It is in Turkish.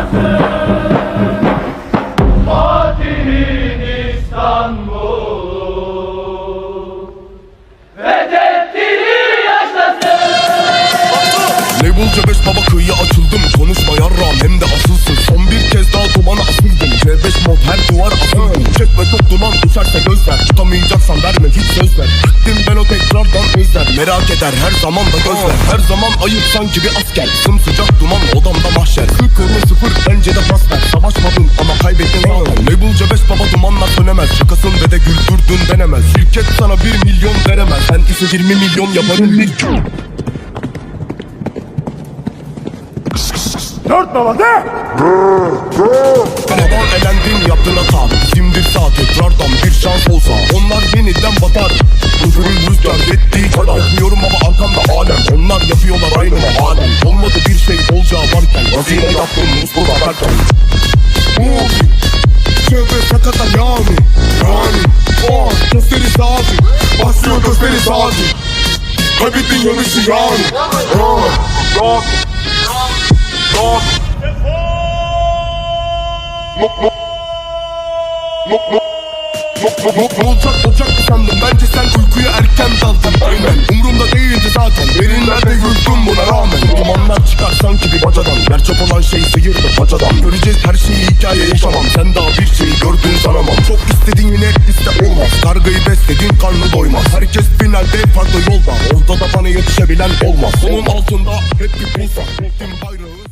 yaşasın Fatih'in İstanbul Fethettiği yaşasın Label C5 baba kıyıya açıldım. Konuşma yarram hem de asılsın. Son bir kez daha dumana asıldım. C5 mod her duvar asıldım Çekme çok duman düşerse gözler. Tutamayacaksan verme hiç söz ver Tekrardan özler Merak eder her zaman da gözler. Her zaman ayıp sanki bir asker. Sımsıcak duman odamda mahşer. Kırmızı sıfır bence de pas ver. Savaşmadın ama kaybettin zaten. Label C5 baba dumanlar sönemez. Şakasın ve de güldürdün denemez. Şirket sana bir milyon veremez. Ben ise 20 milyon yaparım. Bir Dört baba de! Baban elendin yaptın muslu bakarken Movie Çevre sakata yani Yani Oh gösterisi abi Basıyor gösterisi abi Kaybettin yarışı yani Ah, Rock Rock mok Mok mok Mok mok mok Ne olacak olacak mı sandın Gerçek olan şey sıyırdı. Bacadan Göreceğiz her şeyi hikaye yaşamam. Sen daha bir şeyi gördün sanamam. Çok istediğin yine iste olmaz. Kargayı besledin karnı doymaz. Herkes finalde farklı yolda. Ortada bana yetişebilen olmaz. Onun altında hep bir bayrak